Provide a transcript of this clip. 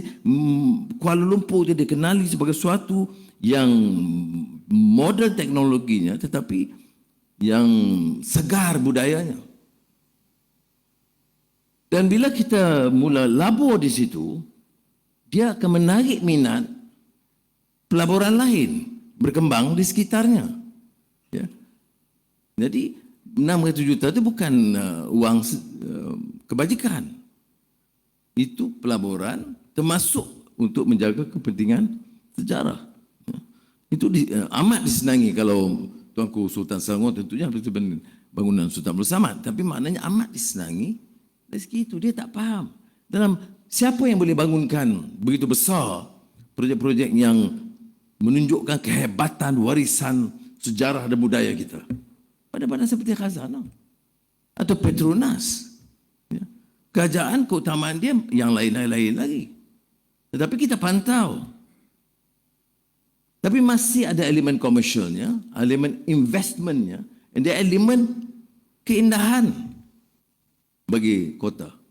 mm, Kuala Lumpur dia dikenali sebagai suatu yang model teknologinya tetapi yang segar budayanya. Dan bila kita mula labur di situ, dia akan menarik minat pelaburan lain berkembang di sekitarnya. Ya. Jadi 600 juta itu bukan uh, uang uh, kebajikan. Itu pelaburan termasuk untuk menjaga kepentingan sejarah. Ya. Itu di, uh, amat disenangi kalau Tuanku Sultan Selangor tentunya itu bangunan Sultan Abdul Samad. Tapi maknanya amat disenangi dari segi itu dia tak faham. Dalam siapa yang boleh bangunkan begitu besar projek-projek yang menunjukkan kehebatan warisan sejarah dan budaya kita. Pada-pada seperti khazanah atau Petronas. Ya. Kerajaan keutamaan dia yang lain-lain lagi. Tetapi kita pantau. Tapi masih ada elemen komersialnya, elemen investmentnya, dan elemen keindahan bagi kota.